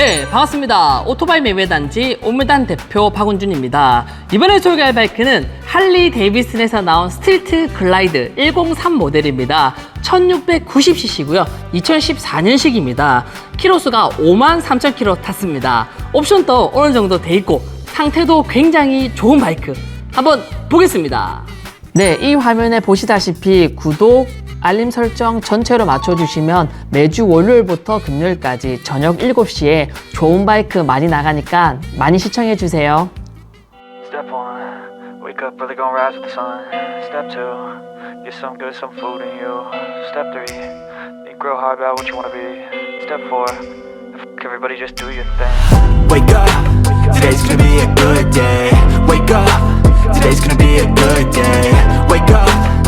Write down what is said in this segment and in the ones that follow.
네, 반갑습니다. 오토바이 매매단지 오메단 대표 박운준입니다. 이번에 소개할 바이크는 할리 데이비슨에서 나온 스트리트 글라이드 103 모델입니다. 1690cc고요. 2014년식입니다. 키로수가 5만 3천 킬로 탔습니다. 옵션도 어느 정도 돼 있고 상태도 굉장히 좋은 바이크. 한번 보겠습니다. 네, 이 화면에 보시다시피 구독, 알림 설정 전체로 맞춰주시면 매주 월요일부터 금요일까지 저녁 7시에 좋은 바이크 많이 나가니까 많이 시청해주세요. Step one, wake up early, gonna rise with the sun. Step two, get some good, some food in you. Step three, think real hard about what you wanna be. Step four, f- everybody just do your thing. Wake up, today's gonna be a good day. Wake up, today's gonna be a good day. Wake up,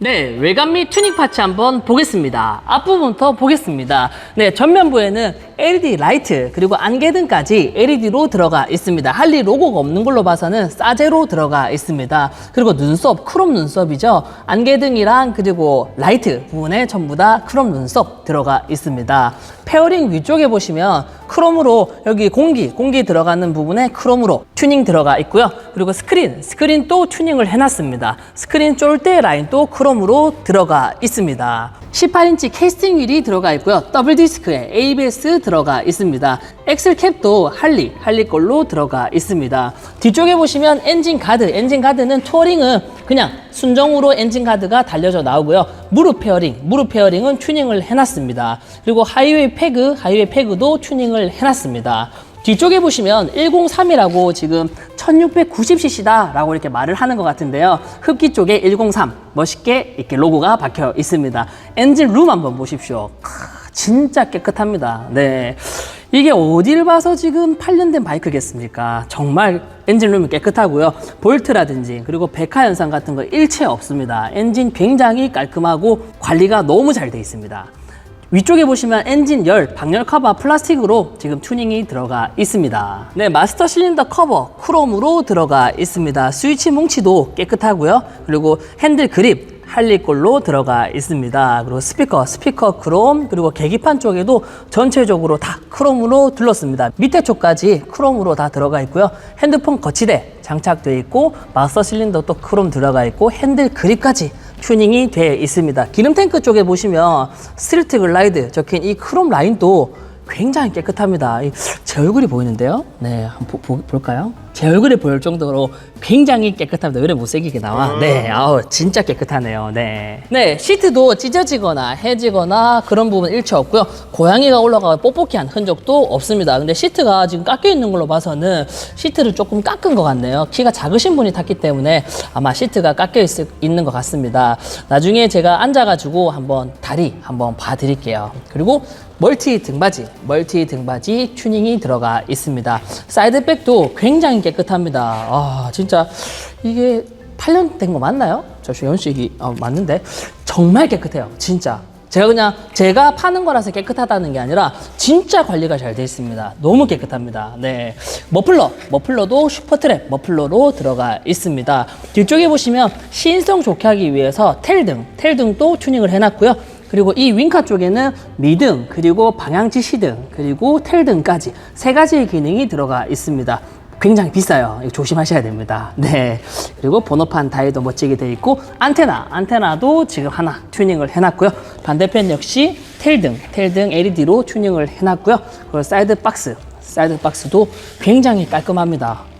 네, 외관 및 튜닝 파츠 한번 보겠습니다. 앞부분부터 보겠습니다. 네, 전면부에는 LED 라이트 그리고 안개등까지 LED로 들어가 있습니다. 할리 로고가 없는 걸로 봐서는 싸제로 들어가 있습니다. 그리고 눈썹, 크롬 눈썹이죠. 안개등이랑 그리고 라이트 부분에 전부 다 크롬 눈썹 들어가 있습니다. 페어링 위쪽에 보시면 크롬으로 여기 공기, 공기 들어가는 부분에 크롬으로 튜닝 들어가 있고요. 그리고 스크린, 스크린 또 튜닝을 해놨습니다. 스크린 쫄대 라인도 크롬으로 들어가 있습니다. 18인치 캐스팅 휠이 들어가 있고요. 더블 디스크에 ABS 들어가 있습니다. 엑셀 캡도 할리, 할리 걸로 들어가 있습니다. 뒤쪽에 보시면 엔진 가드, 엔진 가드는 투어링은 그냥 순정으로 엔진 가드가 달려져 나오고요. 무릎 페어링, 무릎 페어링은 튜닝을 해놨습니다. 그리고 하이웨이 패그, 하이웨이 패그도 튜닝을 해놨습니다. 뒤쪽에 보시면 103이라고 지금 1690cc다 라고 이렇게 말을 하는 것 같은데요. 흡기 쪽에 103 멋있게 이렇게 로고가 박혀 있습니다. 엔진 룸 한번 보십시오. 크, 진짜 깨끗합니다. 네. 이게 어딜 봐서 지금 8년 된 바이크겠습니까? 정말 엔진룸이 깨끗하고요. 볼트라든지 그리고 백화 현상 같은 거 일체 없습니다. 엔진 굉장히 깔끔하고 관리가 너무 잘 돼 있습니다. 위쪽에 보시면 엔진 열, 방열 커버 플라스틱으로 지금 튜닝이 들어가 있습니다. 네, 마스터 실린더 커버 크롬으로 들어가 있습니다. 스위치 뭉치도 깨끗하고요. 그리고 핸들 그립 할리꼴로 들어가 있습니다. 그리고 스피커, 스피커 크롬, 그리고 계기판 쪽에도 전체적으로 다 크롬으로 둘렀습니다. 밑에 쪽까지 크롬으로 다 들어가 있고요. 핸드폰 거치대 장착되어 있고 마스터 실린더 또 크롬 들어가 있고 핸들 그립까지 튜닝이 되어 있습니다. 기름 탱크 쪽에 보시면 스트리트 글라이드 적힌 이 크롬 라인도 굉장히 깨끗합니다. 이- 제 얼굴이 보이는데요. 네, 한번 보- 보- 볼까요? 제 얼굴이 보일 정도로 굉장히 깨끗합니다. 왜 이렇게 못생기게 나와? 네, 아우, 진짜 깨끗하네요. 네. 네, 시트도 찢어지거나 해지거나 그런 부분 일체 없고요. 고양이가 올라가 뽁뽁이한 흔적도 없습니다. 근데 시트가 지금 깎여 있는 걸로 봐서는 시트를 조금 깎은 것 같네요. 키가 작으신 분이 탔기 때문에 아마 시트가 깎여 있, 있는 것 같습니다. 나중에 제가 앉아가지고 한번 다리 한번 봐드릴게요. 그리고 멀티 등받이, 멀티 등받이 튜닝이 들어가 있습니다. 사이드백도 굉장히 깨끗합니다. 아, 진짜 이게 8년 된 거 맞나요? 저 연식이 어, 맞는데 정말 깨끗해요. 진짜. 제가 그냥 제가 파는 거라서 깨끗하다는 게 아니라 진짜 관리가 잘 돼 있습니다. 너무 깨끗합니다. 네. 머플러, 머플러도 슈퍼트랩 머플러로 들어가 있습니다. 뒤쪽에 보시면 시인성 좋게 하기 위해서 텔 등, 텔 등도 튜닝을 해놨고요. 그리고 이 윙카 쪽에는 미등, 그리고 방향 지 시등, 그리고 텔등까지 세 가지의 기능이 들어가 있습니다. 굉장히 비싸요. 조심하셔야 됩니다. 네. 그리고 번호판 다이도 멋지게 돼 있고 안테나, 안테나도 지금 하나 튜닝을 해놨고요. 반대편 역시 텔등, 텔등 LED로 튜닝을 해놨고요. 그리고 사이드 박스, 사이드 박스도 굉장히 깔끔합니다.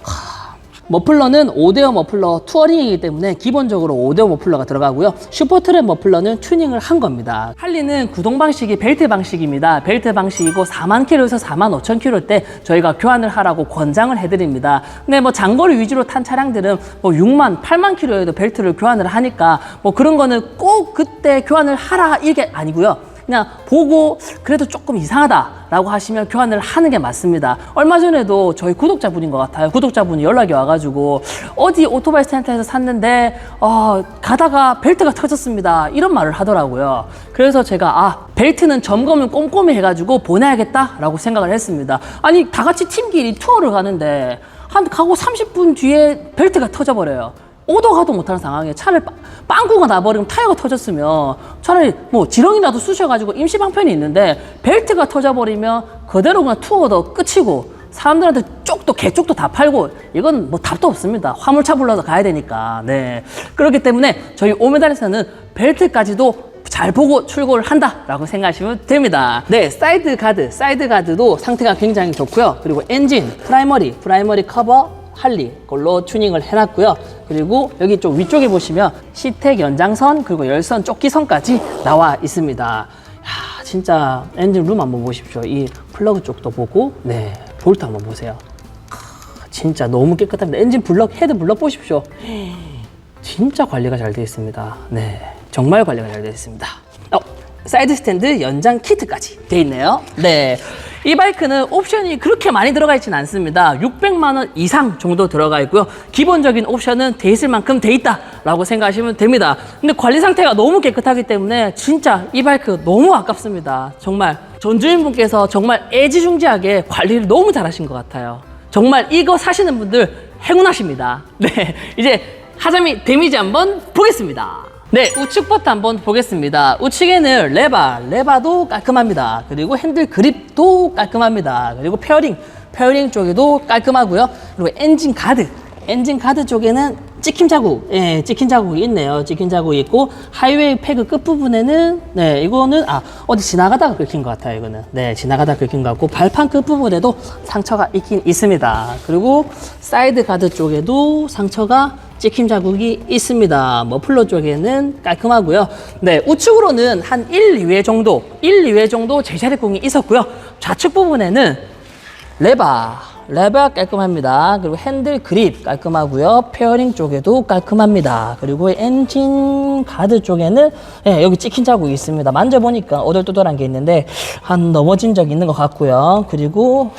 머플러는 5대5 머플러 투어링이기 때문에 기본적으로 5대5 머플러가 들어가고요. 슈퍼트랩 머플러는 튜닝을 한 겁니다. 할리는 구동 방식이 벨트 방식입니다. 벨트 방식이고 4만 킬로에서 4만 5천 킬로 때 저희가 교환을 하라고 권장을 해드립니다. 근데 뭐 장거리 위주로 탄 차량들은 뭐 6만, 8만 킬로에도 벨트를 교환을 하니까 뭐 그런 거는 꼭 그때 교환을 하라 이게 아니고요. 그냥 보고 그래도 조금 이상하다라고 하시면 교환을 하는 게 맞습니다. 얼마 전에도 저희 구독자분인 것 같아요. 구독자분이 연락이 와가지고 어디 오토바이 센터에서 샀는데 어, 가다가 벨트가 터졌습니다. 이런 말을 하더라고요. 그래서 제가 아 벨트는 점검을 꼼꼼히 해가지고 보내야겠다라고 생각을 했습니다. 아니 다 같이 팀끼리 투어를 가는데 한 가고 30분 뒤에 벨트가 터져버려요. 오도 가도 못하는 상황에 차를 빵- 빵꾸가 나버리면 타이어가 터졌으면 차라리 뭐 지렁이라도 쑤셔가지고 임시 방편이 있는데 벨트가 터져버리면 그대로 그냥 투어도 끝이고 사람들한테 쪽도 개쪽도 다 팔고 이건 뭐 답도 없습니다. 화물차 불러서 가야 되니까. 네. 그렇기 때문에 저희 오메달에서는 벨트까지도 잘 보고 출고를 한다라고 생각하시면 됩니다. 네, 사이드 가드, 사이드 가드도 상태가 굉장히 좋고요. 그리고 엔진, 프라이머리, 프라이머리 커버 할리 걸로 튜닝을 해놨고요. 그리고 여기 좀 위쪽에 보시면 시텍 연장선 그리고 열선 조끼선까지 나와 있습니다. 야, 진짜 엔진 룸 한번 보십시오. 이 플러그 쪽도 보고, 네, 볼트 한번 보세요. 크, 진짜 너무 깨끗합니다. 엔진 블럭, 헤드 블럭 보십시오. 진짜 관리가 잘 되어 있습니다. 네, 정말 관리가 잘 되어 있습니다. 어, 사이드 스탠드 연장 키트까지 되어 있네요. 네. 이 바이크는 옵션이 그렇게 많이 들어가 있지는 않습니다. 600만 원 이상 정도 들어가 있고요. 기본적인 옵션은 돼 있을 만큼 돼 있다라고 생각하시면 됩니다. 근데 관리 상태가 너무 깨끗하기 때문에 진짜 이 바이크 너무 아깝습니다. 정말 전주인분께서 정말 애지중지하게 관리를 너무 잘하신 것 같아요. 정말 이거 사시는 분들 행운하십니다. 네, 이제 하자미 데미지 한번 보겠습니다. 네, 우측 버튼 한번 보겠습니다. 우측에는 레바, 레바도 깔끔합니다. 그리고 핸들 그립도 깔끔합니다. 그리고 페어링, 페어링 쪽에도 깔끔하고요. 그리고 엔진 가드, 엔진 가드 쪽에는 찍힘 자국, 예, 찍힌 자국이 있네요. 찍힌 자국이 있고 하이웨이 패그 끝 부분에는 네, 이거는 아 어디 지나가다가 긁힌 것 같아요. 이거는 네, 지나가다 긁힌 것 같고 발판 끝 부분에도 상처가 있긴 있습니다. 그리고 사이드 가드 쪽에도 상처가 찍힘 자국이 있습니다. 머플러 쪽에는 깔끔하고요. 네, 우측으로는 한 1, 2회 정도, 1, 2회 정도 제자리 공이 있었고요. 좌측 부분에는 레바, 레바 깔끔합니다. 그리고 핸들 그립 깔끔하고요. 페어링 쪽에도 깔끔합니다. 그리고 엔진 가드 쪽에는 예, 여기 찍힌 자국이 있습니다. 만져보니까 오돌토돌한 게 있는데 한 넘어진 적 있는 것 같고요. 그리고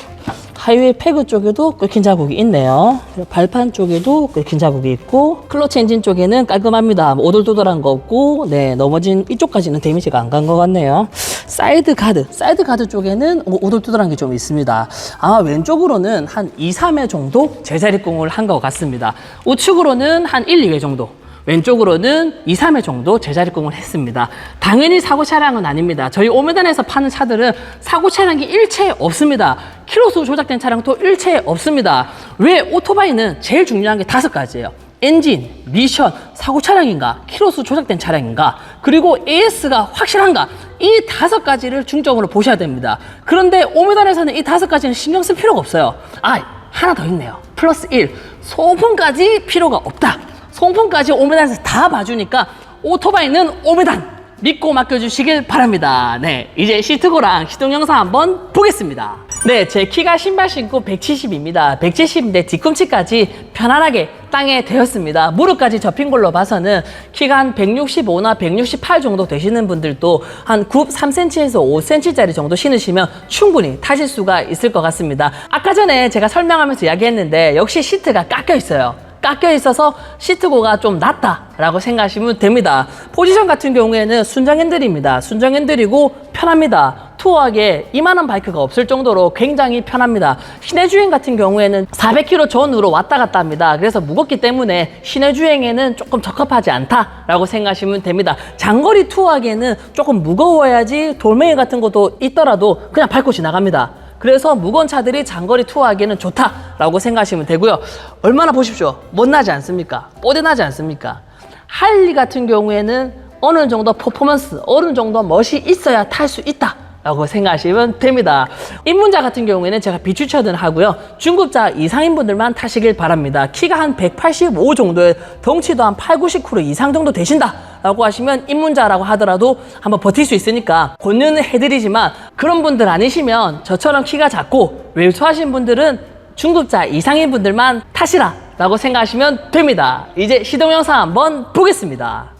하이웨이 패그 쪽에도 끓긴 자국이 있네요. 발판 쪽에도 끓긴 자국이 있고 클러치 엔진 쪽에는 깔끔합니다. 뭐 오돌토돌한 거 없고 네 넘어진 이쪽까지는 데미지가 안 간 것 같네요. 사이드 가드, 사이드 가드 쪽에는 오- 오돌토돌한 게 좀 있습니다. 아마 왼쪽으로는 한 2, 3회 정도 제자리 공을 한 것 같습니다. 우측으로는 한 1, 2회 정도. 왼쪽으로는 2, 3회 정도 제자리 공을 했습니다. 당연히 사고 차량은 아닙니다. 저희 오메단에서 파는 차들은 사고 차량이 일체 없습니다. 키로수 조작된 차량도 일체 없습니다. 왜 오토바이는 제일 중요한 게 다섯 가지예요. 엔진, 미션, 사고 차량인가, 키로수 조작된 차량인가, 그리고 AS가 확실한가, 이 다섯 가지를 중점으로 보셔야 됩니다. 그런데 오메단에서는 이 다섯 가지는 신경 쓸 필요가 없어요. 아, 하나 더 있네요. 플러스 1. 소음까지 필요가 없다. 송풍까지 오메단에서 다 봐주니까 오토바이는 오메단 믿고 맡겨주시길 바랍니다. 네, 이제 시트고랑 시동 영상 한번 보겠습니다. 네, 제 키가 신발 신고 170입니다. 170인데 뒤꿈치까지 편안하게 땅에 대었습니다. 무릎까지 접힌 걸로 봐서는 키가 한 165나 168 정도 되시는 분들도 한 9, 3cm에서 5cm짜리 정도 신으시면 충분히 타실 수가 있을 것 같습니다. 아까 전에 제가 설명하면서 이야기했는데 역시 시트가 깎여 있어요. 깎여 있어서 시트고가 좀 낮다라고 생각하시면 됩니다. 포지션 같은 경우에는 순정 핸들입니다. 순정 핸들이고 편합니다. 투어하게 이만한 바이크가 없을 정도로 굉장히 편합니다. 시내 주행 같은 경우에는 400km 전후로 왔다 갔다 합니다. 그래서 무겁기 때문에 시내 주행에는 조금 적합하지 않다라고 생각하시면 됩니다. 장거리 투어하기에는 조금 무거워야지 돌멩이 같은 것도 있더라도 그냥 밟고 지나갑니다. 그래서 무거운 차들이 장거리 투어하기에는 좋다라고 생각하시면 되고요. 얼마나 보십시오. 못나지 않습니까? 뽀대나지 않습니까? 할리 같은 경우에는 어느 정도 퍼포먼스, 어느 정도 멋이 있어야 탈 수 있다. 라고 생각하시면 됩니다. 입문자 같은 경우에는 제가 비추천을 하고요. 중급자 이상인 분들만 타시길 바랍니다. 키가 한 185 정도에 덩치도 한 8, 90kg 이상 정도 되신다. 라고 하시면 입문자라고 하더라도 한번 버틸 수 있으니까 권유는 해드리지만 그런 분들 아니시면 저처럼 키가 작고 외소하신 분들은 중급자 이상인 분들만 타시라 라고 생각하시면 됩니다. 이제 시동 영상 한번 보겠습니다.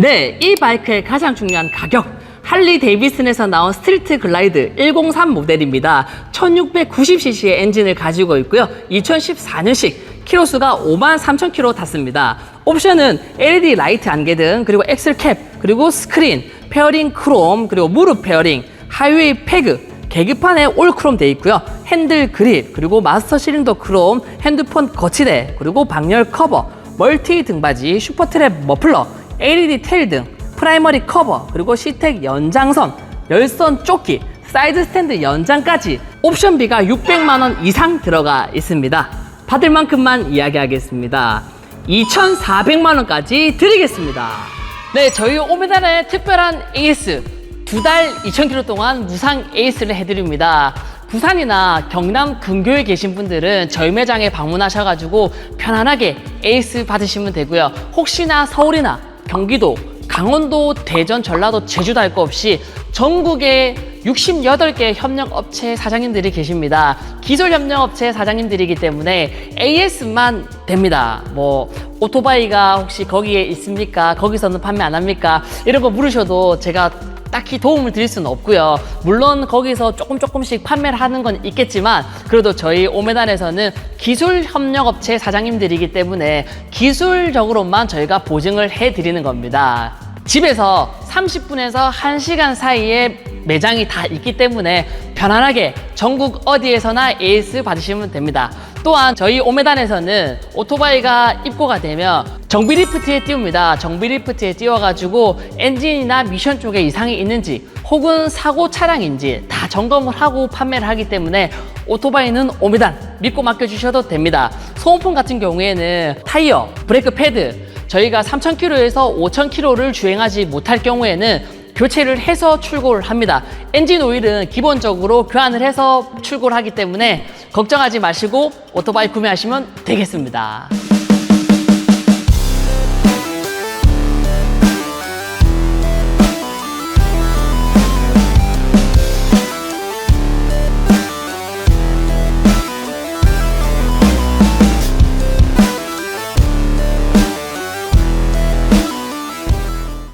네, 이 바이크의 가장 중요한 가격. 할리 데이비슨에서 나온 스트리트 글라이드 103 모델입니다. 1690cc의 엔진을 가지고 있고요. 2014년식 키로수가 5만 3천 킬로 탔습니다. 옵션은 LED 라이트 안개 등, 그리고 엑셀 캡, 그리고 스크린, 페어링 크롬, 그리고 무릎 페어링, 하이웨이 패그, 계기판에 올 크롬 돼 있고요. 핸들 그립, 그리고 마스터 실린더 크롬, 핸드폰 거치대, 그리고 방열 커버, 멀티 등받이, 슈퍼트랩 머플러, LED 테일 등 프라이머리 커버 그리고 시텍 연장선 열선 조끼 사이드 스탠드 연장까지 옵션비가 600만 원 이상 들어가 있습니다. 받을 만큼만 이야기하겠습니다. 2,400만 원까지 드리겠습니다. 네 저희 오메달의 특별한 에이스 두 달 2,000km 동안 무상 에이스를 해드립니다. 부산이나 경남 근교에 계신 분들은 저희 매장에 방문하셔가지고 편안하게 에이스 받으시면 되고요. 혹시나 서울이나 경기도, 강원도, 대전, 전라도, 제주도 할거 없이 전국에 68개 협력업체 사장님들이 계십니다. 기술 협력업체 사장님들이기 때문에 AS만 됩니다. 뭐 오토바이가 혹시 거기에 있습니까? 거기서는 판매 안 합니까? 이런 거 물으셔도 제가 딱히 도움을 드릴 수는 없고요. 물론 거기서 조금 조금씩 판매를 하는 건 있겠지만 그래도 저희 오메단에서는 기술 협력업체 사장님들이기 때문에 기술적으로만 저희가 보증을 해드리는 겁니다. 집에서 30분에서 1시간 사이에 매장이 다 있기 때문에 편안하게 전국 어디에서나 에이스 받으시면 됩니다. 또한 저희 오메단에서는 오토바이가 입고가 되면 정비 리프트에 띄웁니다. 정비 리프트에 띄워가지고 엔진이나 미션 쪽에 이상이 있는지 혹은 사고 차량인지 다 점검을 하고 판매를 하기 때문에 오토바이는 오메단 믿고 맡겨주셔도 됩니다. 소모품 같은 경우에는 타이어, 브레이크 패드, 저희가 3,000km에서 5,000km를 주행하지 못할 경우에는 교체를 해서 출고를 합니다. 엔진 오일은 기본적으로 교환을 해서 출고를 하기 때문에 걱정하지 마시고 오토바이 구매하시면 되겠습니다.